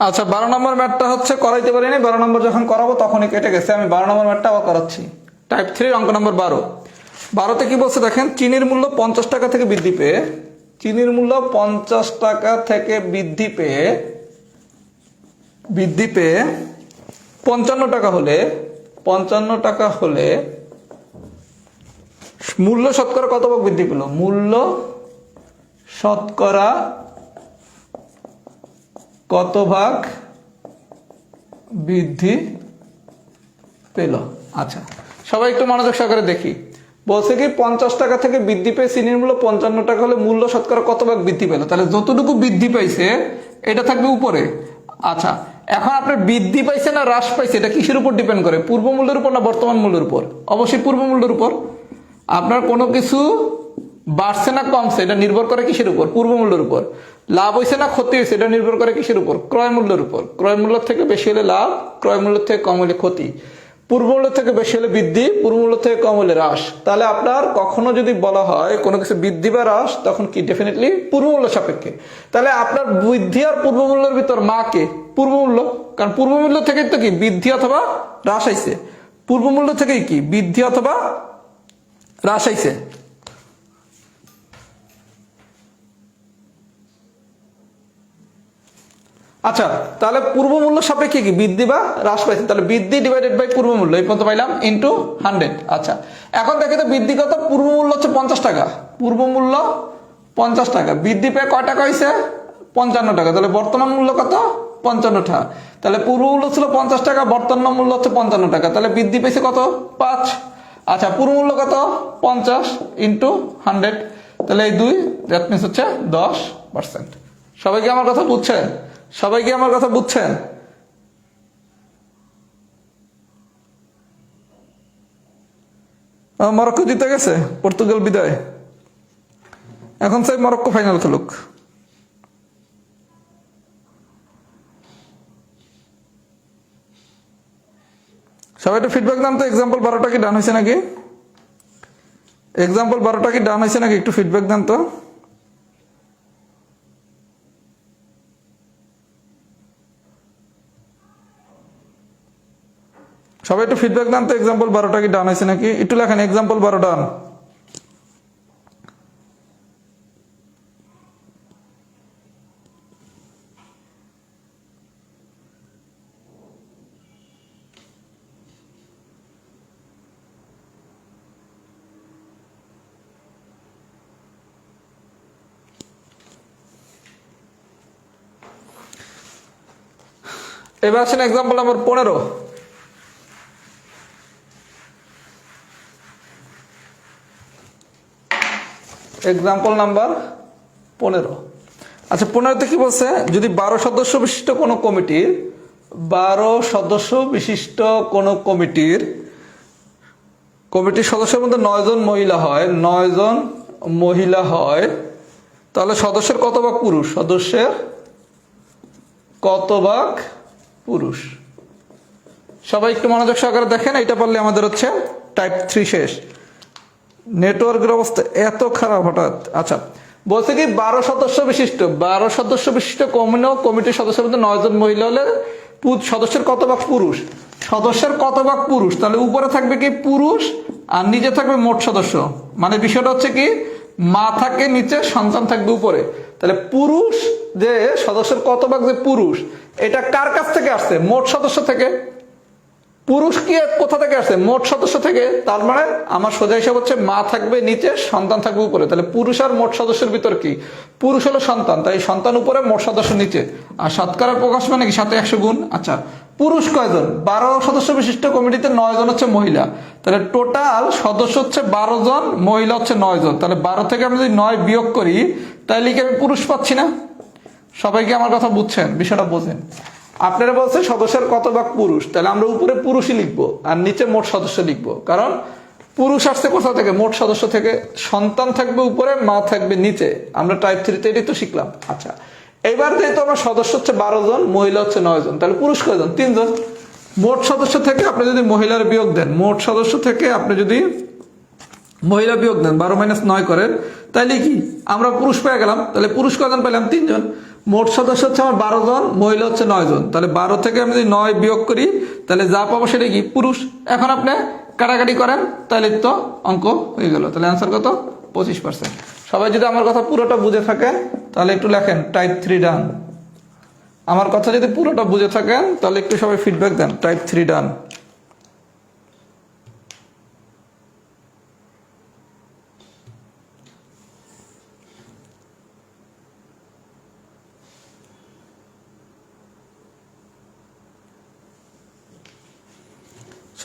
আচ্ছা বারো নম্বর ম্যাটটা হচ্ছে করাইতে পারিনি। বারো নম্বর যখন করাবো তখনই কেটে গেছে। আমি বারো নম্বর ম্যাটটা আবার করাচ্ছি। টাইপ থ্রির অঙ্ক নম্বর বারো। বারোতে কি বলছে দেখেন, চিনির মূল্য পঞ্চাশ টাকা থেকে বৃদ্ধি পেয়ে, চিনির মূল্য পঞ্চাশ টাকা থেকে বৃদ্ধি পেয়ে বৃদ্ধি পেয়ে পঞ্চান্ন টাকা হলে, পঞ্চান্ন টাকা হলে মূল্য শতকরা কত ভাগ বৃদ্ধি পেল? মূল্য শতকরা কত ভাগ বৃদ্ধি পেল? আচ্ছা সবাই একটু মনোযোগ সহকারে দেখি। বলছে কি, পঞ্চাশ টাকা থেকে বৃদ্ধি পেয়ে চিনির মূল্য পঞ্চান্ন টাকা হলে মূল্য শতকরা কত ভাগ বৃদ্ধি পেল? তাহলে যতটুকু বৃদ্ধি পাইছে, এটা থাকবে উপরে। আচ্ছা এখন আপনার বৃদ্ধি পাইছে না হ্রাস পাইছে, এটা কিসের উপর ডিপেন্ড করে? পূর্ব মূল্যের উপর না বর্তমান মূল্যের উপর? অবশ্যই পূর্ব মূল্যের উপর। আপনার কোনো কিছু বাড়ছে না কমছে, এটা নির্ভর করে কিসের উপর? পূর্ব মূল্যের উপর। লাভ হয়েছে না ক্ষতি হয়েছে এটা নির্ভর করে কিসের উপর? ক্রয় মূল্যের উপর। ক্রয় মূল্য থেকে বেশি হলে লাভ, ক্রয় মূল্য থেকে কম হলে ক্ষতি। পূর্ব মূল্য থেকে বেশি হলে বৃদ্ধি, পূর্ব মূল্য থেকে কম হলে হ্রাস। তাহলে আপনার কখনো যদি বলা হয় কোনো কিছু বৃদ্ধি বা হ্রাস, তখন কি ডেফিনেটলি পূর্ব মূল্য সাপেক্ষে? তাহলে আপনার বৃদ্ধি আর পূর্ব মূল্যের ভিতর মা কে? পূর্ব মূল্য। কারণ পূর্ব মূল্য থেকে তো কি? বৃদ্ধি অথবা হ্রাস আইছে। পূর্ব মূল্য থেকেই কি? বৃদ্ধি অথবা হ্রাস আইছে। আচ্ছা তাহলে পূর্ব মূল্য সাপেক্ষে কি? বৃদ্ধি বা হ্রাস পাইছে। তাহলে বৃদ্ধি ডিভাইডেড বাই পূর্ব মূল্য এই পর্যন্ত পাইলাম ইন্টু হান্ড্রেড আচ্ছা এখন দেখে তো বৃদ্ধি কত পূর্ব মূল্য হচ্ছে পঞ্চাশ টাকা। পূর্ব মূল্য পঞ্চাশ টাকা। বৃদ্ধি পেয়ে কয় টাকা হয়েছে পঞ্চান্ন টাকা। তাহলে বর্তমান মূল্য কত? পঞ্চান্ন টাকা। তাহলে পূর্ব মূল্য ছিল পঞ্চাশ টাকা, বর্তমান মূল্য হচ্ছে পঞ্চান্ন টাকা। তাহলে বৃদ্ধি পেয়েছে কত? পাঁচ। আচ্ছা পূর্ব মূল্য কত? পঞ্চাশ ইন্টু হান্ড্রেড তাহলে এই দুই দ্যাট মিনস হচ্ছে দশ পার্সেন্ট সবাই কি আমার কথা বুঝছেন? সবাই কি আমার কথা বুঝছেন? মরক্কো জিতে গেছে, পর্তুগাল বিদায়। এখন চাই মরক্কো ফাইনাল খেলুক। সবাই একটু ফিডব্যাক দাম তো এক্সাম্পল বারোটা কি ডান হয়েছে নাকি? এক্সাম্পল বারোটা কি ডান হয়েছে নাকি? একটু ফিডব্যাক দেন তো। সবাই একটু ফিডব্যাক দেন তো এক্সাম্পল বারোটা কি ডান হয়েছে নাকি? একটু লেখেন এক্সাম্পল বারো ডান এবার আসেন এক্সাম্পল নাম্বার পনেরো। এক্সাম্পল নাম্বার পনেরো। আচ্ছা পনেরোতে কি বলছে? যদি বারো সদস্য বিশিষ্ট কোনো কমিটির, বারো সদস্য বিশিষ্ট কোনো কমিটির কমিটির সদস্যের মধ্যে নয়জন মহিলা হয় নয়জন মহিলা হয়, তাহলে সদস্যের কত ভাগ পুরুষ? সদস্যের কত ভাগ পুরুষ? সবাই একটু মনোযোগ সহকারে দেখেন, এটা পারলে আমাদের হচ্ছে টাইপ থ্রি শেষ। নেটওয়ার্কের অবস্থা এত খারাপ হঠাৎ। আচ্ছা বলছে কি বারো সদস্য বিশিষ্ট, বারো সদস্য বিশিষ্ট কমিনো কমিটির সদস্যের মধ্যে নয়জন মহিলা হলে সদস্যের কত ভাগ পুরুষ? সদস্যের কত ভাগ পুরুষ? তাহলে উপরে থাকবে কি পুরুষ আর নিচে থাকবে মোট সদস্য। মানে বিষয়টা হচ্ছে কি মা থাকে নিচে, সন্তান থাকবে উপরে। তাহলে পুরুষ যে সদস্যের কত ভাগ যে পুরুষ, এটা কার কাছ থেকে আসছে? মোট সদস্য থেকে। পুরুষ কি কোথা থেকে আসছে? মোট সদস্য থেকে? তার মানে আমার সোজা হিসাব হচ্ছে মা থাকবে নিচে, সন্তান থাকবে উপরে। তাহলে পুরুষ আর মোট সদস্যের ভিতর কি? পুরুষ হলো সন্তান, তাই সন্তান উপরে, মোট সদস্য নিচে। আর শতকরা প্রকাশ মানে কি? সাথে একশো গুণ? আচ্ছা পুরুষ কয়জন? বারো সদস্য বিশিষ্ট কমিটিতে নয় জন হচ্ছে মহিলা। তাহলে টোটাল সদস্য হচ্ছে বারো জন, মহিলা হচ্ছে নয় জন। তাহলে বারো থেকে আমি যদি নয় বিয়োগ করি, তাহলে কি আমি পুরুষ পাচ্ছি না? সবাইকে আমার কথা বুঝছেন? বিষয়টা বোঝেন। আপনারা বলছে সদস্যের কত ভাগ পুরুষ, তাহলে আমরা উপরে পুরুষই লিখব আর নিচে মোট সদস্য লিখব। কারণ পুরুষ আসছে কোথা থেকে? মোট সদস্য থেকে। সন্তান থাকবে উপরে, মা থাকবে নিচে। আমরা টাইপ থ্রিতে এটাই তো শিখলাম। আচ্ছা এবার যেহেতু আমার সদস্য হচ্ছে বারো জন, মহিলা হচ্ছে নয় জন, তাহলে পুরুষ কয়জন তিনজন মোট সদস্য থেকে আপনি যদি মহিলার বিয়োগ দেন, মোট সদস্য থেকে আপনি যদি মহিলা বিয়োগ দেন, বারো মাইনাস নয় করেন, তাইলে কি? আমরা পুরুষ পেয়ে গেলাম, তাহলে পুরুষ কজন পেলাম? তিনজন। মোট সদস্য হচ্ছে আমার বারো জন, মহিলা হচ্ছে নয় জন। তাহলে বারো থেকে আমি যদি নয় বিয়োগ করি, তাহলে যা পাবো সেটা কি? পুরুষ। এখন আপনি কাটাকাটি করেন, তাহলে তো অঙ্ক হয়ে গেল। তাহলে অ্যান্সার কত? পঁচিশ পার্সেন্ট সবাই যদি আমার কথা পুরোটা বুঝে থাকেন, তাহলে একটু লেখেন টাইপ থ্রি ডান আমার কথা যদি পুরোটা বুঝে থাকেন, তাহলে একটু সবাই ফিডব্যাক দেন টাইপ থ্রি ডান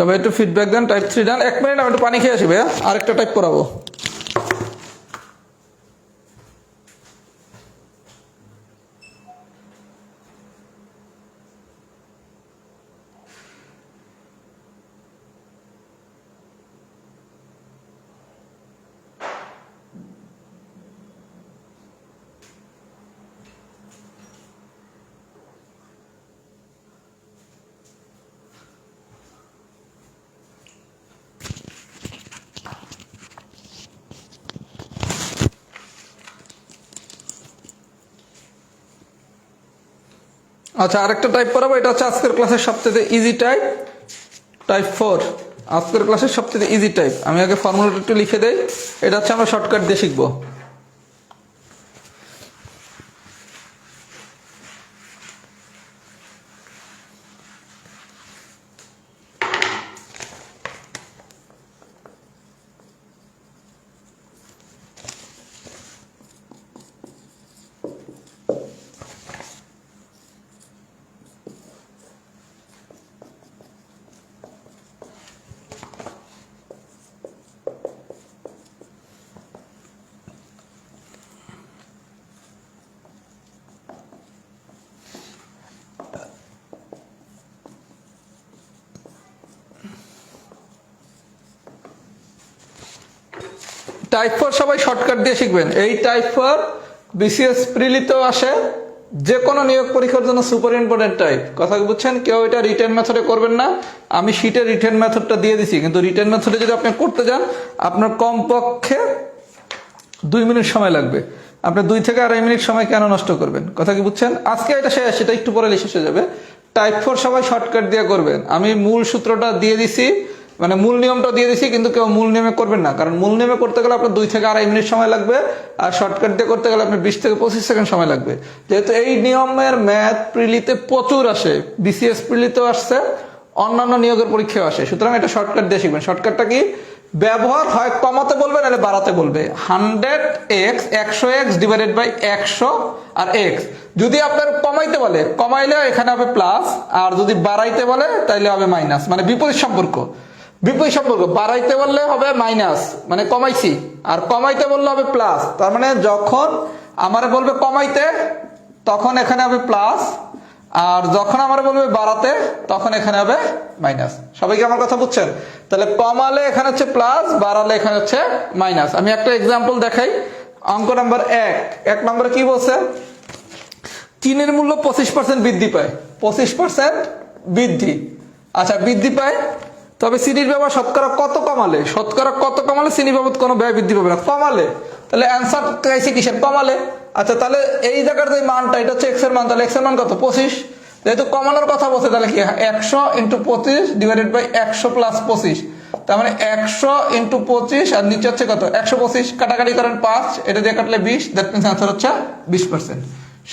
সবাই একটু ফিডব্যাক দেন টাইপ থ্রি দেন। এক মিনিট আমি একটু পানি খেয়ে আসি ভাইয়া। আরেকটা টাইপ করাবো। আচ্ছা আরেকটা টাইপ করাবো এটা হচ্ছে আজকের ক্লাসের সবচেয়ে ইজি টাইপ টাইপ ফোর আজকের ক্লাসের সবচেয়ে ইজি টাইপ আমি আগে ফর্মুলাটা একটু লিখে দেই। এটা হচ্ছে আমরা শর্টকাট দিয়ে শিখব। টাইপ ফোর সবাই শর্টকাট দিয়ে শিখবেন। এই টাইপ ফোর বিসিএস প্রিলিতেও আসে। যে কোনো নিয়োগ পরীক্ষার জন্য সুপার ইম্পর্টেন্ট টাইপ কথা বুঝছেন? কেউ এটা রিটার্ন মেথডে করবেন না। আমি শিটের রিটার্ন মেথডটা দিয়ে দিছি, কিন্তু রিটার্ন মেথডে যদি আপনি করতে যান, আপনার কমপক্ষে দুই মিনিট সময় লাগবে। আপনি দুই থেকে আড়াই মিনিট সময় কেন নষ্ট করবেন? কথা কি বুঝছেন? আজকে এটা শেষ সেটা একটু পরে শেষ হয়ে যাবে। টাইপ ফোর সবাই শর্টকাট দিয়ে করবেন। আমি মূল সূত্রটা দিয়ে দিছি। মানে মূল নিয়মটা দিয়ে দিছি, কিন্তু কেউ মূল নিয়মে করবেন না। কারণ মূল নিয়মে করতে গেলে আপনার দুই থেকে আড়াই মিনিট সময় লাগবে, আর শর্টকাট দিয়ে করতে গেলে আপনার বিশ থেকে পঁচিশ সেকেন্ড সময় লাগবে। যেহেতু এই নিয়মের ম্যাথ প্রিলিতে প্রচুর আসে বিসিএস প্রিলিতেও আসছে, অন্যান্য নিয়োগের পরীক্ষাও আসে। সুতরাং এটা শর্টকাট দিয়ে শিখবেন। শর্টকাটটা কি? ব্যবহার হয় কমাতে বলবে নাহলে বাড়াতে বলবে। হান্ড্রেড এক্স একশো এক্স ডিভাইডেড বাই একশো আর এক্স যদি আপনার কমাইতে বলে, কমাইলে এখানে হবে প্লাস আর যদি বাড়াইতে বলে, তাইলে হবে মাইনাস মানে বিপরীত সম্পর্ক। বিপরীত সম্পর্ক, বাড়াইতে বললে হবে মাইনাস মানে কমাইছি। আর কমাইতে বললে হবে প্লাস তার মানে যখন আমার বলবে কমাইতে, তখন এখানে হবে প্লাস আর যখন আমার বলবে বাড়াতে, তখন এখানে হবে মাইনাস সবাইকে আমার কথা বুঝছেন? তাহলে কমালে এখানে হচ্ছে প্লাস বাড়ালে এখানে হচ্ছে মাইনাস আমি একটা এক্সাম্পল দেখাই, অঙ্ক নাম্বার এক। এক নম্বরে কি বলছে? চিনের মূল্য পঁচিশ পার্সেন্ট বৃদ্ধি পায়। পঁচিশ পার্সেন্ট বৃদ্ধি। আচ্ছা বৃদ্ধি পায় তবে চিনির ব্যবহার শতকরা কত কমালে? শতকরা কত কমালে চিনি বাবদ কোনো ব্যয় বৃদ্ধি পাবে না? কমালে। তাহলে অ্যান্সার চাইছে কিসের? কমালে। আচ্ছা তাহলে এই জায়গার যে মানটা, এটা হচ্ছে এক্সের মান, তাহলে এক্সের মান কত? পঁচিশ। যেহেতু কমানোর কথা বলছে, তাহলে কি একশো ইন্টু পঁচিশ ডিভাইডেড বাই একশো প্লাস পঁচিশ। তার মানে একশো ইন্টু পঁচিশ, আর নিচে হচ্ছে কত? একশো পঁচিশ। কাটাকাটি করেন পাঁচ। এটা দিয়ে কাটলে বিশ। দ্যাট মিনস অ্যান্সার হচ্ছে বিশ পার্সেন্ট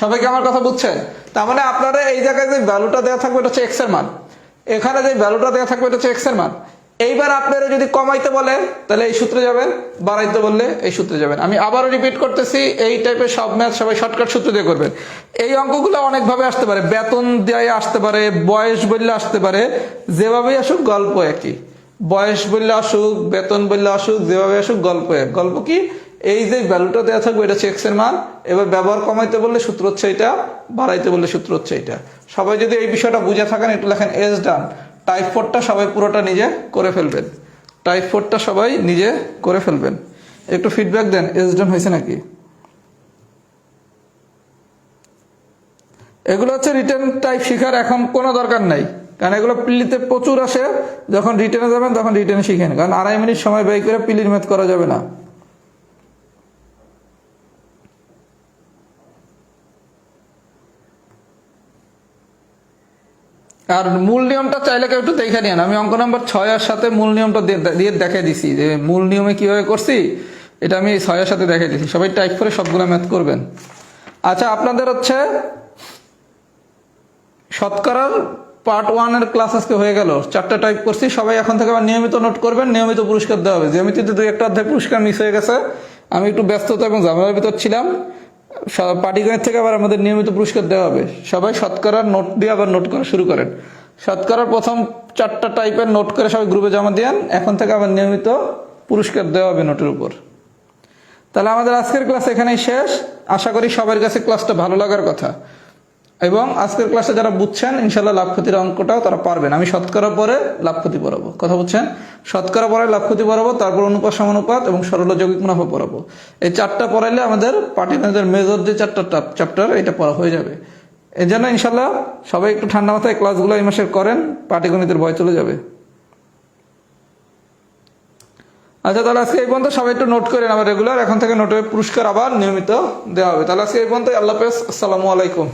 সবাইকে আমার কথা বুঝছেন তার মানে আপনারা এই জায়গায় যে ভ্যালুটা দেওয়া থাকবে, এটা হচ্ছে এক্সের মান। এখানে যে ভ্যালুটা দেওয়া থাকবে, এটা হচ্ছে এক্সের মান। এইবার আপনারা যদি কমাইতে বলে, তাহলে এই সূত্রে যাবেন, বাড়াইতে বললে এই সূত্রে যাবেন। আমি আবারও রিপিট করতেছি, এই টাইপের সব ম্যাথ সবাই শর্টকাট সূত্র দিয়ে করবেন। এই অঙ্কগুলো অনেকভাবে আসতে পারে, বেতন দিয়ে আসতে পারে, বয়স বললে আসতে পারে, যেভাবেই আসুক গল্প একই। বয়স বললে আসুক, বেতন বললে আসুক, যেভাবে আসুক গল্প এক। গল্প কি? এই যে ভ্যালুটা দেওয়া থাকবে, এটা হচ্ছে এক্সের মান, এবার ব্যবহার কমাইতে বললে সূত্র হচ্ছে এটা, বাড়াইতে বললে সূত্র হচ্ছে এটা। সবাই যদি এই বিষয়টা বুঝে থাকেন, একটু লেখেন এস ডান টাইপ ফোরটা সবাই পুরোটা নিজে করে ফেলবেন। টাইপ ফোরটা সবাই নিজে করে ফেলবেন। একটু ফিডব্যাক দেন এস ডান হয়েছে নাকি? এগুলো হচ্ছে রিটার্ন টাইপ শেখার এখন কোনো দরকার নাই। কারণ এগুলো পিলিতে প্রচুর আসে, যখন রিটার্নে যাবেন, তখন রিটার্নে শিখেন কারণ আড়াই মিনিট সময় ব্যয় করে পিলির ম্যাথ করা যাবে না। আর মূল নিয়মটা চাইলে কেউ একটু দেখে নিন। আমি অঙ্ক নম্বর ছয়ের সাথে মূল নিয়মটা দিয়ে দেখে দিছি যে মূল নিয়মে কীভাবে করছি, এটা আমি ছয়ের সাথে দেখে দিছি। সবাই টাইপ করে সবগুলো ম্যাথ করবেন। আচ্ছা আপনাদের হচ্ছে শতকরার পার্ট ওয়ানের ক্লাস আজকে হয়ে গেল। চারটা টাইপ করছি, সবাই এখন থেকে আবার নিয়মিত নোট করবেন, নিয়মিত পুরস্কার দেওয়া হবে। যেমিতিতে দুই একটা অধ্যায় পুরস্কার মিস হয়ে গেছে। আমি একটু ব্যস্ততা এবং ঝামেলার ভিতর ছিলাম। পাটিগণিত থেকে আবার আমাদের নিয়মিত পুরস্কার দেওয়া হবে। সবাই শতকরার নোট দিয়ে আবার নোট করা শুরু করেন। শতকরার প্রথম চারটা টাইপের নোট করে সবাই গ্রুপে জমা দেন এখন থেকে আবার নিয়মিত পুরস্কার দেওয়া হবে নোটের উপর। তাহলে আমাদের আজকের ক্লাস এখানেই শেষ। আশা করি সবার কাছে ক্লাসটা ভালো লাগার কথা। এবং আজকের ক্লাসে যারা বুঝছেন ইনশাল্লাহ লাভ ক্ষতির অঙ্কটাও তারা পারবেন। আমি শতকরা পরে লাভ ক্ষতি পড়াবো। কথা বুঝছেন? শতকরা পরে লাভ ক্ষতি পড়াবো, তারপর অনুপাত, সমানুপাত এবং সরল যৌগিক মুনাফা পড়াবো। এই চারটা পড়াইলে আমাদের পাটিগণিতের মেজর যে চারটা চ্যাপ্টার এটা পড়া হয়ে যাবে। এই জন্য ইনশাল্লাহ সবাই একটু ঠান্ডা মাথায় ক্লাসগুলো এই মাসে করেন, পাটিগণিতের ভয় চলে যাবে। আচ্ছা তাহলে আজকে এই পর্যন্ত সবাই একটু নোট করেন আবার রেগুলার এখন থেকে নোটের পুরস্কার আবার নিয়মিত দেওয়া হবে। তাহলে আজকে এই পর্যন্ত আল্লাহ আসসালামু আলাইকুম।